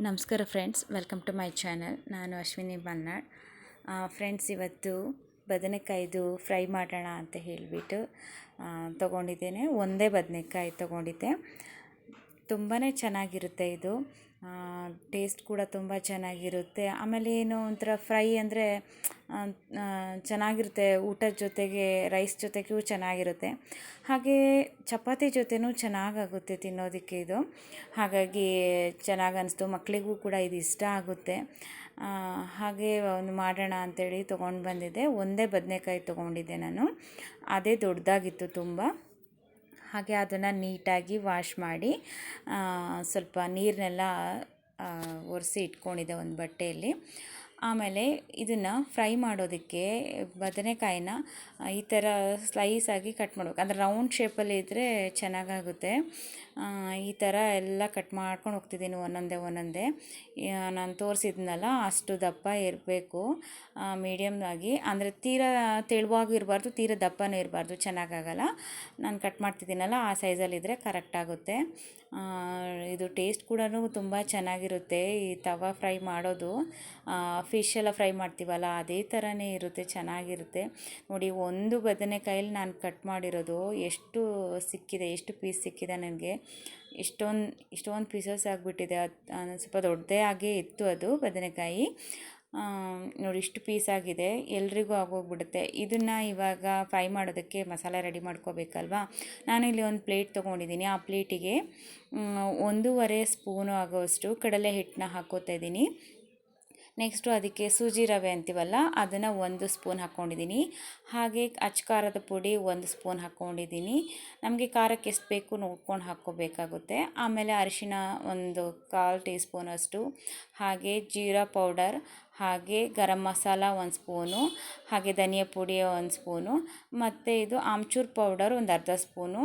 ನಮಸ್ಕಾರ friends welcome to my channel ನಾನು Ashwini Balnad friends ಇವತ್ತು ಬದನೆಕಾಯ್ದು ಫ್ರೈ ಮಾಡೋಣ ಅಂತ ಹೇಳಿಬಿಟ್ಟು ತೊಗೊಂಡಿದ್ದೇನೆ. ಒಂದೇ ಬದನೆಕಾಯಿ ತೊಗೊಂಡಿದ್ದೆ. ತುಂಬಾ ಚೆನ್ನಾಗಿರುತ್ತೆ ಇದು. ಟೇಸ್ಟ್ ಕೂಡ ತುಂಬ ಚೆನ್ನಾಗಿರುತ್ತೆ. ಆಮೇಲೆ ಏನು ಒಂಥರ ಫ್ರೈ ಅಂದರೆ ಚೆನ್ನಾಗಿರುತ್ತೆ, ಊಟದ ಜೊತೆಗೆ ರೈಸ್ ಜೊತೆಗೂ ಚೆನ್ನಾಗಿರುತ್ತೆ. ಹಾಗೇ ಚಪಾತಿ ಜೊತೆನೂ ಚೆನ್ನಾಗಾಗುತ್ತೆ ತಿನ್ನೋದಕ್ಕೆ ಇದು. ಹಾಗಾಗಿ ಚೆನ್ನಾಗಿ ಅನಿಸ್ತು. ಮಕ್ಕಳಿಗೂ ಕೂಡ ಇದು ಇಷ್ಟ ಆಗುತ್ತೆ. ಹಾಗೆ ಒಂದು ಮಾಡೋಣ ಅಂಥೇಳಿ ತೊಗೊಂಡು ಬಂದಿದ್ದೆ. ಒಂದೇ ಬದನೆಕಾಯಿ ತೊಗೊಂಡಿದ್ದೆ ನಾನು. ಅದೇ ದೊಡ್ಡದಾಗಿತ್ತು ತುಂಬ. ಹಾಗೆ ಅದನ್ನು ನೀಟಾಗಿ ವಾಶ್ ಮಾಡಿ ಸ್ವಲ್ಪ ನೀರನ್ನೆಲ್ಲ ಒರೆಸಿ ಇಟ್ಕೊಂಡಿದ್ದೆ ಒಂದು ಬಟ್ಟೆಯಲ್ಲಿ. ಆಮೇಲೆ ಇದನ್ನು ಫ್ರೈ ಮಾಡೋದಕ್ಕೆ ಬದನೆಕಾಯಿನ ಈ ಥರ ಸ್ಲೈಸಾಗಿ ಕಟ್ ಮಾಡ್ಬೇಕು. ಅಂದರೆ ರೌಂಡ್ ಶೇಪಲ್ಲಿ ಇದ್ದರೆ ಚೆನ್ನಾಗಾಗುತ್ತೆ. ಈ ಥರ ಎಲ್ಲ ಕಟ್ ಮಾಡ್ಕೊಂಡು ಹೋಗ್ತಿದ್ದೀನಿ ಒಂದೊಂದೇ ಒಂದೊಂದೇ. ನಾನು ತೋರಿಸಿದ್ನಲ್ಲ, ಅಷ್ಟು ದಪ್ಪ ಇರಬೇಕು. ಮೀಡಿಯಮ್ಮಾಗಿ ಅಂದರೆ ತೀರಾ ತೆಳುವಾಗೂ ಇರಬಾರ್ದು, ತೀರಾ ದಪ್ಪನೂ ಇರಬಾರ್ದು, ಚೆನ್ನಾಗಾಗಲ್ಲ. ನಾನು ಕಟ್ ಮಾಡ್ತಿದ್ದೀನಲ್ಲ, ಆ ಸೈಜಲ್ಲಿದ್ದರೆ ಕರೆಕ್ಟಾಗುತ್ತೆ ಇದು ಟೇಸ್ಟ್ ಕೂಡ ತುಂಬ ಚೆನ್ನಾಗಿರುತ್ತೆ ಈ ತವಾ ಫ್ರೈ ಮಾಡೋದು. ಫಿಶ್ ಎಲ್ಲ ಫ್ರೈ ಮಾಡ್ತೀವಲ್ಲ, ಅದೇ ಥರನೇ ಇರುತ್ತೆ, ಚೆನ್ನಾಗಿರುತ್ತೆ. ನೋಡಿ, ಒಂದು ಬದನೆಕಾಯಲ್ಲಿ ನಾನು ಕಟ್ ಮಾಡಿರೋದು ಎಷ್ಟು ಸಿಕ್ಕಿದೆ, ಎಷ್ಟು ಪೀಸ್ ಸಿಕ್ಕಿದೆ ನನಗೆ. ಇಷ್ಟೊಂದು ಇಷ್ಟೊಂದು ಪೀಸಸ್ ಆಗಿಬಿಟ್ಟಿದೆ. ಅದು ಸ್ವಲ್ಪ ದೊಡ್ಡದೇ ಆಗೇ ಇತ್ತು ಅದು ಬದನೆಕಾಯಿ. ನೋಡಿ, ಇಷ್ಟು ಪೀಸ್ ಆಗಿದೆ. ಎಲ್ರಿಗೂ ಆಗೋಗ್ಬಿಡುತ್ತೆ. ಇದನ್ನು ಇವಾಗ ಫ್ರೈ ಮಾಡೋದಕ್ಕೆ ಮಸಾಲೆ ರೆಡಿ ಮಾಡ್ಕೋಬೇಕಲ್ವಾ? ನಾನಿಲ್ಲಿ ಒಂದು ಪ್ಲೇಟ್ ತೊಗೊಂಡಿದ್ದೀನಿ. ಆ ಪ್ಲೇಟಿಗೆ ಒಂದೂವರೆ ಸ್ಪೂನು ಆಗೋಷ್ಟು ಕಡಲೆ ಹಿಟ್ಟನ್ನ ಹಾಕ್ಕೋತಾ ಇದ್ದೀನಿ. ನೆಕ್ಸ್ಟು ಅದಕ್ಕೆ ಸೂಜಿ ರವೆ ಅಂತೀವಲ್ಲ, ಅದನ್ನು ಒಂದು ಸ್ಪೂನ್ ಹಾಕ್ಕೊಂಡಿದ್ದೀನಿ ಹಾಗೆ ಅಚ್ಚ ಖಾರದ ಪುಡಿ ಒಂದು ಸ್ಪೂನ್ ಹಾಕ್ಕೊಂಡಿದ್ದೀನಿ ನಮಗೆ ಖಾರಕ್ಕೆ ಎಷ್ಟು ಬೇಕು ನೋಡ್ಕೊಂಡು ಹಾಕ್ಕೋಬೇಕಾಗುತ್ತೆ. ಆಮೇಲೆ ಅರಿಶಿನ ಒಂದು ಕಾಲು ಟೀ ಸ್ಪೂನಷ್ಟು ಹಾಗೆ ಜೀರಾ ಪೌಡರ್ ಹಾಗೆ ಗರಂ ಮಸಾಲ ಒಂದು ಸ್ಪೂನು, ಹಾಗೆ ಧನಿಯಾ ಪುಡಿ ಒಂದು ಸ್ಪೂನು, ಮತ್ತು ಇದು ಆಮ್ಚೂರ್ ಪೌಡರ್ ಒಂದು ಅರ್ಧ ಸ್ಪೂನು,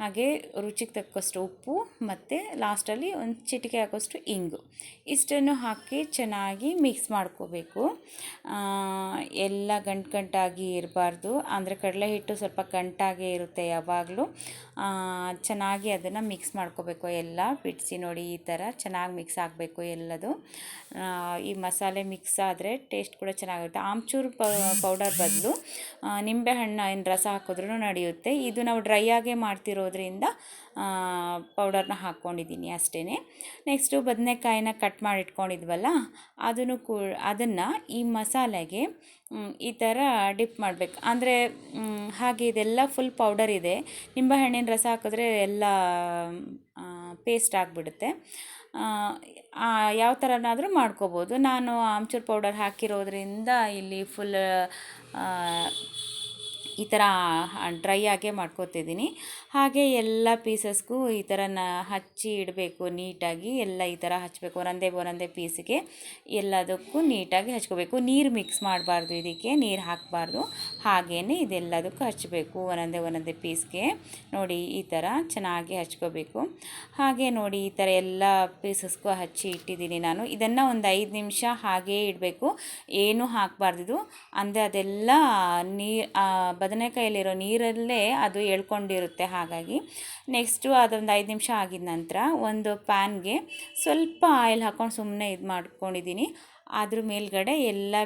ಹಾಗೆ ರುಚಿಗೆ ತಕ್ಕಷ್ಟು ಉಪ್ಪು, ಮತ್ತು ಲಾಸ್ಟಲ್ಲಿ ಒಂದು ಚಿಟಿಕೆ ಹಾಕೋಷ್ಟು ಇಂಗು. ಇಷ್ಟನ್ನು ಹಾಕಿ ಚೆನ್ನಾಗಿ ಮಿಕ್ಸ್ ಮಾಡ್ಕೋಬೇಕು. ಎಲ್ಲ ಗಂಟು ಗಂಟಾಗಿ ಇರಬಾರ್ದು. ಅಂದರೆ ಕಡಲೆ ಹಿಟ್ಟು ಸ್ವಲ್ಪ ಗಂಟಾಗೇ ಇರುತ್ತೆ ಯಾವಾಗಲೂ. ಚೆನ್ನಾಗಿ ಅದನ್ನು ಮಿಕ್ಸ್ ಮಾಡ್ಕೋಬೇಕು ಎಲ್ಲ. ಬಿಡಿಸಿ ನೋಡಿ ಈ ಥರ ಚೆನ್ನಾಗಿ ಮಿಕ್ಸ್ ಆಗಬೇಕು ಎಲ್ಲದು. ಈ ಮಸಾಲೆ ಮಿಕ್ಸ್ ಆದರೆ ಟೇಸ್ಟ್ ಕೂಡ ಚೆನ್ನಾಗಿರುತ್ತೆ. ಆಮ್ಚೂರು ಪೌಡರ್ ಬದಲು ನಿಂಬೆಹಣ್ಣು ಏನು ರಸ ಹಾಕಿದ್ರೂ ನಡೆಯುತ್ತೆ. ಇದು ನಾವು ಡ್ರೈ ಆಗೇ ಮಾಡ್ತಿರೋದ್ರಿಂದ ಪೌಡರ್ನ ಹಾಕ್ಕೊಂಡಿದ್ದೀನಿ ಅಷ್ಟೇ ನೆಕ್ಸ್ಟು ಬದನೆಕಾಯಿನ ಕಟ್ ಮಾಡಿಟ್ಕೊಂಡಿದ್ವಲ್ಲ, ಅದನ್ನು ಕೂ, ಅದನ್ನು ಈ ಮಸಾಲೆಗೆ ಈ ಥರ ಡಿಪ್ ಮಾಡಬೇಕು. ಅಂದರೆ ಹಾಗೆ ಇದೆಲ್ಲ ಫುಲ್ ಪೌಡರ್ ಇದೆ. ನಿಂಬೆಹಣ್ಣಿನ ರಸ ಹಾಕಿದ್ರೆ ಎಲ್ಲ ಪೇಸ್ಟ್ ಆಗಿಬಿಡುತ್ತೆ. ಯಾವ ಥರನಾದರೂ ಮಾಡ್ಕೋಬೋದು. ನಾನು ಆಮ್ಚೂರು ಪೌಡರ್ ಹಾಕಿರೋದ್ರಿಂದ ಇಲ್ಲಿ ಫುಲ್ ಈ ಥರ ಡ್ರೈ ಆಗೇ ಮಾಡ್ಕೋತಿದ್ದೀನಿ. ಹಾಗೆ ಎಲ್ಲ ಪೀಸಸ್ಗೂ ಈ ಥರ ನ, ಹಚ್ಚಿ ಇಡಬೇಕು ನೀಟಾಗಿ. ಎಲ್ಲ ಈ ಥರ ಹಚ್ಚಬೇಕು ಒಂದೊಂದೇ ಒಂದೊಂದೇ ಪೀಸಿಗೆ ಎಲ್ಲದಕ್ಕೂ ನೀಟಾಗಿ ಹಚ್ಕೋಬೇಕು. ನೀರು ಮಿಕ್ಸ್ ಮಾಡಬಾರ್ದು ಇದಕ್ಕೆ, ನೀರು ಹಾಕಬಾರ್ದು. ಹಾಗೇ ಇದೆಲ್ಲದಕ್ಕೂ ಹಚ್ಚಬೇಕು ಒಂದೊಂದೇ ಒಂದೊಂದೇ ಪೀಸ್ಗೆ. ನೋಡಿ, ಈ ಥರ ಚೆನ್ನಾಗಿ ಹಚ್ಕೋಬೇಕು. ಹಾಗೆ ನೋಡಿ, ಈ ಥರ ಎಲ್ಲ ಪೀಸಸ್ಗೂ ಹಚ್ಚಿ ಇಟ್ಟಿದ್ದೀನಿ ನಾನು. ಇದನ್ನು ಒಂದು ಐದು ನಿಮಿಷ ಹಾಗೇ ಇಡಬೇಕು. ಏನೂ ಹಾಕಬಾರ್ದು ಅಂದರೆ ಅದೆಲ್ಲ ನೀರು ಬದನೆಕಾಯಲ್ಲಿರೋ ನೀರಲ್ಲೇ ಅದು ಎಳ್ಕೊಂಡಿರುತ್ತೆ, ಹಾಗಾಗಿ ನೆಕ್ಸ್ಟು ಅದೊಂದು ಐದು ನಿಮಿಷ ಆಗಿದ ನಂತರ ಒಂದು ಪ್ಯಾನ್ಗೆ ಸ್ವಲ್ಪ ಆಯಿಲ್ ಹಾಕ್ಕೊಂಡು ಸುಮ್ಮನೆ ಇದು ಮಾಡ್ಕೊಂಡಿದ್ದೀನಿ ಅದ್ರ ಮೇಲ್ಗಡೆ ಎಲ್ಲ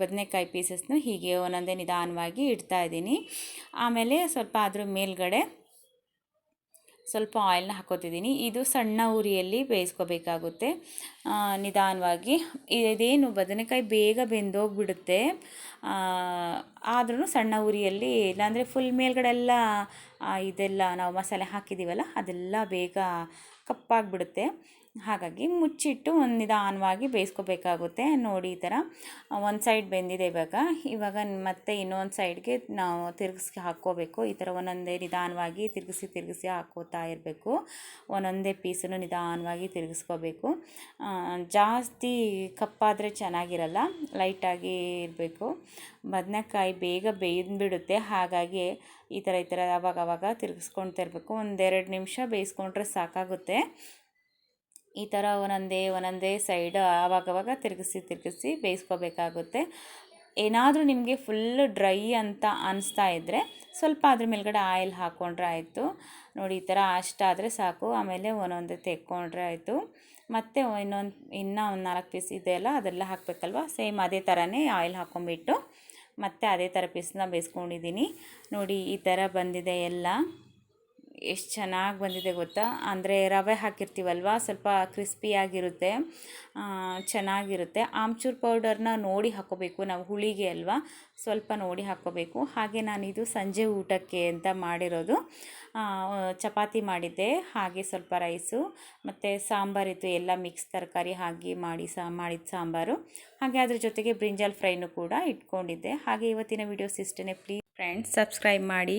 ಬದನೆಕಾಯಿ ಪೀಸಸ್ನು ಹೀಗೆ ಒಂದೊಂದೇ ನಿಧಾನವಾಗಿ ಇಡ್ತಾ ಇದ್ದೀನಿ ಆಮೇಲೆ ಸ್ವಲ್ಪ ಅದ್ರ ಮೇಲ್ಗಡೆ ಸ್ವಲ್ಪ ಆಯಿಲ್ನ ಹಾಕೋತಿದ್ದೀನಿ ಇದು ಸಣ್ಣ ಉರಿಯಲ್ಲಿ ಬೇಯಿಸ್ಕೋಬೇಕಾಗುತ್ತೆ. ನಿಧಾನವಾಗಿ. ಇದೇನು ಬದನೆಕಾಯಿ ಬೇಗ ಬೆಂದೋಗ್ಬಿಡುತ್ತೆ. ಆದ್ರೂ ಸಣ್ಣ ಉರಿಯಲ್ಲಿ, ಇಲ್ಲಾಂದರೆ ಫುಲ್ ಮೇಲ್ಗಡೆ ಎಲ್ಲ ಇದೆಲ್ಲ ನಾವು ಮಸಾಲೆ ಹಾಕಿದ್ದೀವಲ್ಲ, ಅದೆಲ್ಲ ಬೇಗ ಕಪ್ಪಾಗಿಬಿಡುತ್ತೆ. ಹಾಗಾಗಿ ಮುಚ್ಚಿಟ್ಟು ಒಂದು ನಿಧಾನವಾಗಿ ಬೇಯಿಸ್ಕೋಬೇಕಾಗುತ್ತೆ. ನೋಡಿ ಈ ಥರ ಒಂದು ಸೈಡ್ ಬೆಂದಿದೆ ಇವಾಗ. ಇವಾಗ ಮತ್ತೆ ಇನ್ನೊಂದು ಸೈಡ್ಗೆ ನಾವು ತಿರುಗಿಸಿ ಹಾಕ್ಕೋಬೇಕು. ಈ ಥರ ಒಂದೊಂದೇ ನಿಧಾನವಾಗಿ ತಿರುಗಿಸಿ ತಿರುಗಿಸಿ ಹಾಕೋತಾ ಇರಬೇಕು. ಒಂದೊಂದೇ ಪೀಸನ್ನು ನಿಧಾನವಾಗಿ ತಿರುಗಿಸ್ಕೋಬೇಕು. ಜಾಸ್ತಿ ಕಪ್ಪಾದರೆ ಚೆನ್ನಾಗಿರಲ್ಲ, ಲೈಟಾಗಿ ಇರಬೇಕು. ಬದನೆಕಾಯಿ ಬೇಗ ಬೇಯ್ದುಬಿಡುತ್ತೆ ಹಾಗಾಗಿ ಈ ಥರ ಈ ಥರ ಅವಾಗವಾಗ ಅವಾಗ ತಿರುಗಿಸ್ಕೊಳ್ತಾ ಇರಬೇಕು. ಒಂದೆರಡು ನಿಮಿಷ ಬೇಯಿಸ್ಕೊಂಡ್ರೆ ಸಾಕಾಗುತ್ತೆ. ಈ ಥರ ಒಂದೊಂದೇ ಒಂದೊಂದೇ ಸೈಡ್ ಆವಾಗವಾಗ ತಿರುಗಿಸಿ ತಿರುಗಿಸಿ ಬೇಯಿಸ್ಕೋಬೇಕಾಗುತ್ತೆ. ಏನಾದರೂ ನಿಮಗೆ ಫುಲ್ ಡ್ರೈ ಅಂತ ಅನಿಸ್ತಾ ಇದ್ದರೆ ಸ್ವಲ್ಪ ಅದ್ರ ಮೇಲ್ಗಡೆ ಆಯಿಲ್ ಹಾಕ್ಕೊಂಡ್ರೆ ಆಯಿತು. ನೋಡಿ, ಈ ಥರ ಅಷ್ಟಾದರೆ ಸಾಕು. ಆಮೇಲೆ ಒಂದೊಂದೇ ತೆಕ್ಕೊಂಡ್ರೆ ಆಯಿತು. ಮತ್ತು ಇನ್ನೊಂದು, ಇನ್ನೂ ಒಂದು ನಾಲ್ಕು ಪೀಸ್ ಇದೆ ಅಲ್ಲ, ಅದೆಲ್ಲ ಹಾಕಬೇಕಲ್ವ? ಸೇಮ್ ಅದೇ ಥರನೇ ಆಯಿಲ್ ಹಾಕ್ಕೊಂಬಿಟ್ಟು ಮತ್ತು ಅದೇ ಥರ ಪೀಸ್ನ ಬೇಯಿಸ್ಕೊಂಡಿದ್ದೀನಿ. ನೋಡಿ, ಈ ಥರ ಬಂದಿದೆ ಎಲ್ಲ. ಎಷ್ಟು ಚೆನ್ನಾಗಿ ಬಂದಿದೆ ಗೊತ್ತಾ? ಅಂದರೆ ರವೆ ಹಾಕಿರ್ತೀವಲ್ವ? ಸ್ವಲ್ಪ ಕ್ರಿಸ್ಪಿಯಾಗಿರುತ್ತೆ ಚೆನ್ನಾಗಿರುತ್ತೆ. ಆಮ್ಚೂರ್ ಪೌಡರ್ನ ನೋಡಿ ಹಾಕ್ಕೋಬೇಕು ನಾವು ಹುಳಿಗೆ ಅಲ್ವಾ? ಸ್ವಲ್ಪ ನೋಡಿ ಹಾಕ್ಕೋಬೇಕು ಹಾಗೆ ನಾನಿದು ಸಂಜೆ ಊಟಕ್ಕೆ ಅಂತ ಮಾಡಿರೋದು. ಚಪಾತಿ ಮಾಡಿದ್ದೆ. ಹಾಗೆ ಸ್ವಲ್ಪ ರೈಸು ಮತ್ತು ಸಾಂಬಾರಿತ್ತು. ಎಲ್ಲ ಮಿಕ್ಸ್ ತರಕಾರಿ ಹಾಕಿ ಮಾಡಿ ಸಾ, ಮಾಡಿದ ಸಾಂಬಾರು. ಹಾಗೆ ಅದ್ರ ಜೊತೆಗೆ ಬ್ರಿಂಜಾಲ್ ಫ್ರೈನು ಕೂಡ ಇಟ್ಕೊಂಡಿದ್ದೆ. ಹಾಗೆ ಇವತ್ತಿನ ವೀಡಿಯೋಸ್ ಇಷ್ಟೇ ಪ್ಲೀಸ್ ಫ್ರೆಂಡ್ಸ್ ಸಬ್ಸ್ಕ್ರೈಬ್ ಮಾಡಿ.